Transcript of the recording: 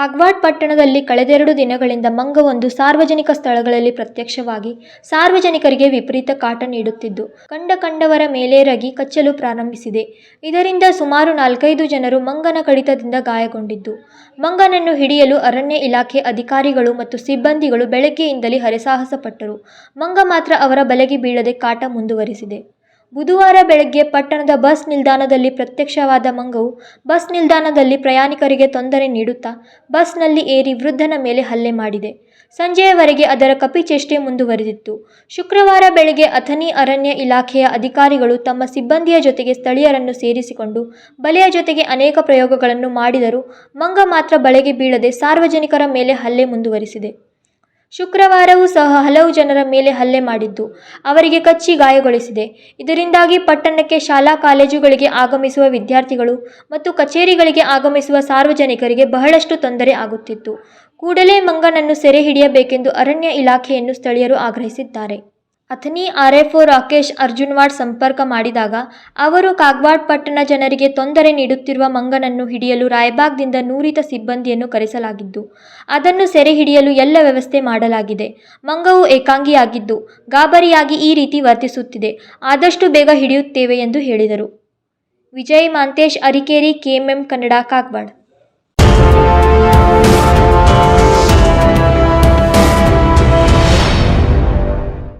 ಕಾಗವಾಡ ಪಟ್ಟಣದಲ್ಲಿ ಕಳೆದೆರಡು ದಿನಗಳಿಂದ ಮಂಗವೊಂದು ಸಾರ್ವಜನಿಕ ಸ್ಥಳಗಳಲ್ಲಿ ಪ್ರತ್ಯಕ್ಷವಾಗಿ ಸಾರ್ವಜನಿಕರಿಗೆ ವಿಪರೀತ ಕಾಟ ನೀಡುತ್ತಿದ್ದು, ಕಂಡ ಕಂಡವರ ಮೇಲೇರಗಿ ಕಚ್ಚಲು ಪ್ರಾರಂಭಿಸಿದೆ. ಇದರಿಂದ ಸುಮಾರು ನಾಲ್ಕೈದು ಜನರು ಮಂಗನ ಕಡಿತದಿಂದ ಗಾಯಗೊಂಡಿದ್ದು, ಮಂಗನನ್ನು ಹಿಡಿಯಲು ಅರಣ್ಯ ಇಲಾಖೆ ಅಧಿಕಾರಿಗಳು ಮತ್ತು ಸಿಬ್ಬಂದಿಗಳು ಬೆಳಗ್ಗೆಯಿಂದಲೇ ಹರಸಾಹಸ ಪಟ್ಟರು ಮಂಗ ಮಾತ್ರ ಅವರ ಬಲೆಗೆ ಬೀಳದೆ ಕಾಟ ಮುಂದುವರಿಸಿದೆ. ಬುಧವಾರ ಬೆಳಗ್ಗೆ ಪಟ್ಟಣದ ಬಸ್ ನಿಲ್ದಾಣದಲ್ಲಿ ಪ್ರತ್ಯಕ್ಷವಾದ ಮಂಗವು ಬಸ್ ನಿಲ್ದಾಣದಲ್ಲಿ ಪ್ರಯಾಣಿಕರಿಗೆ ತೊಂದರೆ ನೀಡುತ್ತಾ ಬಸ್ನಲ್ಲಿ ಏರಿ ವೃದ್ಧನ ಮೇಲೆ ಹಲ್ಲೆ ಮಾಡಿದೆ. ಸಂಜೆಯವರೆಗೆ ಅದರ ಕಪಿಚೇಷ್ಟೆ ಮುಂದುವರೆದಿತ್ತು. ಶುಕ್ರವಾರ ಬೆಳಗ್ಗೆ ಅಥನಿ ಅರಣ್ಯ ಇಲಾಖೆಯ ಅಧಿಕಾರಿಗಳು ತಮ್ಮ ಸಿಬ್ಬಂದಿಯ ಜೊತೆಗೆ ಸ್ಥಳೀಯರನ್ನು ಸೇರಿಸಿಕೊಂಡು ಬಲೆಯ ಜೊತೆಗೆ ಅನೇಕ ಪ್ರಯೋಗಗಳನ್ನು ಮಾಡಿದರೂ ಮಂಗ ಮಾತ್ರ ಬಲೆಗೆ ಬೀಳದೆ ಸಾರ್ವಜನಿಕರ ಮೇಲೆ ಹಲ್ಲೆ ಮುಂದುವರಿಸಿದೆ. ಶುಕ್ರವಾರವೂ ಸಹ ಹಲವು ಜನರ ಮೇಲೆ ಹಲ್ಲೆ ಮಾಡಿದ್ದು ಅವರಿಗೆ ಕಚ್ಚಿ ಗಾಯಗೊಳಿಸಿದೆ. ಇದರಿಂದಾಗಿ ಪಟ್ಟಣಕ್ಕೆ ಶಾಲಾ ಕಾಲೇಜುಗಳಿಗೆ ಆಗಮಿಸುವ ವಿದ್ಯಾರ್ಥಿಗಳು ಮತ್ತು ಕಚೇರಿಗಳಿಗೆ ಆಗಮಿಸುವ ಸಾರ್ವಜನಿಕರಿಗೆ ಬಹಳಷ್ಟು ತೊಂದರೆ ಆಗುತ್ತಿತ್ತು. ಕೂಡಲೇ ಮಂಗನನ್ನು ಸೆರೆ ಹಿಡಿಯಬೇಕೆಂದು ಅರಣ್ಯ ಇಲಾಖೆಯನ್ನು ಸ್ಥಳೀಯರು ಆಗ್ರಹಿಸಿದ್ದಾರೆ. ಅಥಣಿ ಒ ರಾಕೇಶ್ ಅರ್ಜುನ್ವಾಡ್ ಸಂಪರ್ಕ ಮಾಡಿದಾಗ, ಅವರು ಕಾಗ್ವಾಡ್ ಪಟ್ಟಣ ಜನರಿಗೆ ತೊಂದರೆ ನೀಡುತ್ತಿರುವ ಮಂಗನನ್ನು ಹಿಡಿಯಲು ರಾಯಬಾಗ್ದಿಂದ ನೂರಿತ ಸಿಬ್ಬಂದಿಯನ್ನು ಕರೆಸಲಾಗಿದ್ದು, ಅದನ್ನು ಸೆರೆ ಹಿಡಿಯಲು ಎಲ್ಲ ವ್ಯವಸ್ಥೆ ಮಾಡಲಾಗಿದೆ. ಮಂಗವು ಏಕಾಂಗಿಯಾಗಿದ್ದು, ಗಾಬರಿಯಾಗಿ ಈ ರೀತಿ ವರ್ತಿಸುತ್ತಿದೆ. ಆದಷ್ಟು ಬೇಗ ಹಿಡಿಯುತ್ತೇವೆ ಎಂದು ಹೇಳಿದರು. ವಿಜಯ್ ಮಾಂತೇಶ್, ಅರಿಕೇರಿ, ಕೆಎಂಎಂ ಕನ್ನಡ, ಕಾಗವಾಡ.